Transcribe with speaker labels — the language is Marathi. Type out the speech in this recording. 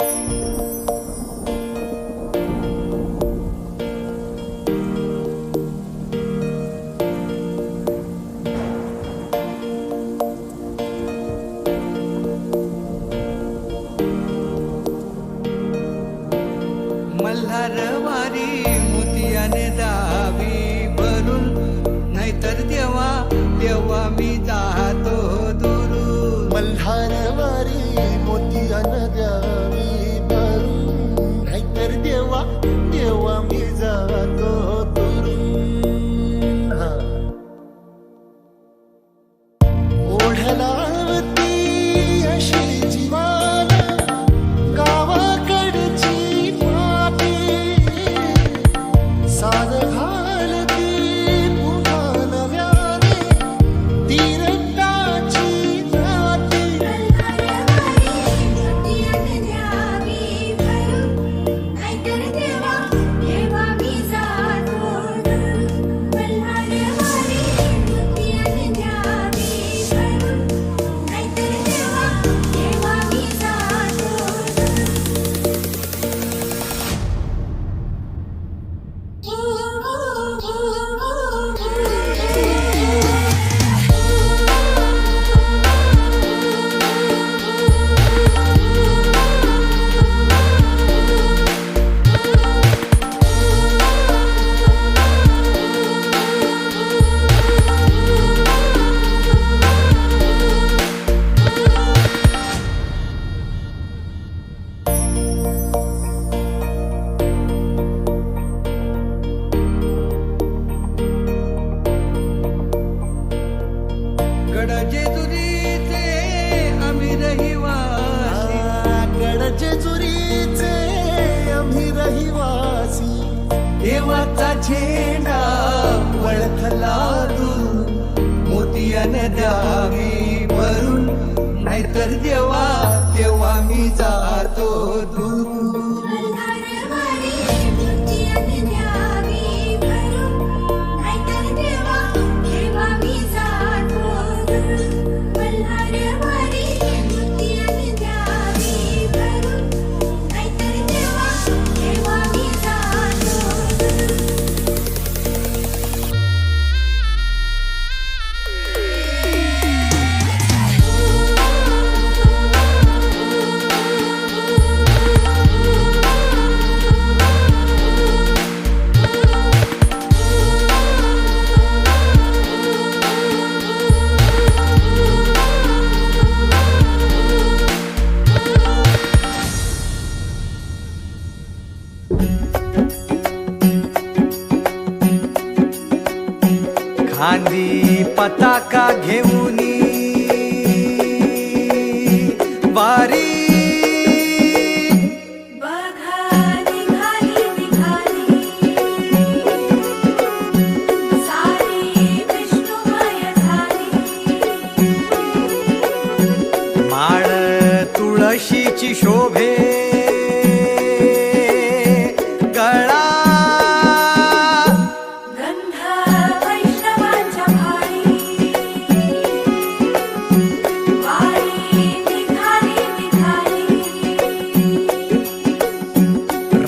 Speaker 1: Thank you.
Speaker 2: गड जेजुरीचे आम्ही रहिवासी.
Speaker 1: गडचे चुरीचे आम्ही रहिवासी.
Speaker 2: देवाचा झेंडा वळखला तू. मोतियाने द्यावी खांदी पताका घेऊन वारी. माळ तुळशीची शोभे